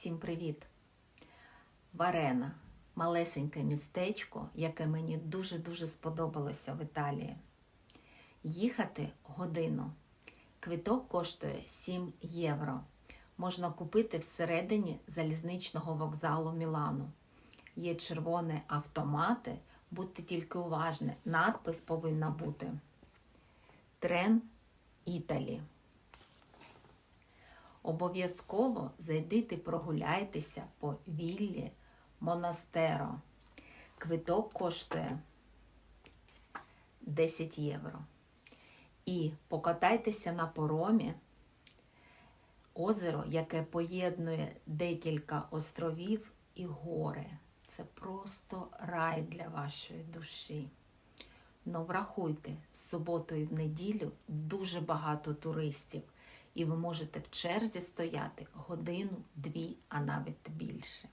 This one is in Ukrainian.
Всім привіт! Варена малесеньке містечко, яке мені дуже-дуже сподобалося в Італії. Їхати годину. Квиток коштує 7 євро. Можна купити всередині залізничного вокзалу Мілану. Є червоні автомати, будьте тільки уважні, надпис повинна бути. Трен Італі. Обов'язково зайдите прогуляйтеся по віллі Монастеро. Квиток коштує 10 євро. І покатайтеся на поромі. Озеро, яке поєднує декілька островів і гори. Це просто рай для вашої душі. Ну, врахуйте, в суботу і в неділю дуже багато туристів, і ви можете в черзі стояти годину, дві, а навіть більше.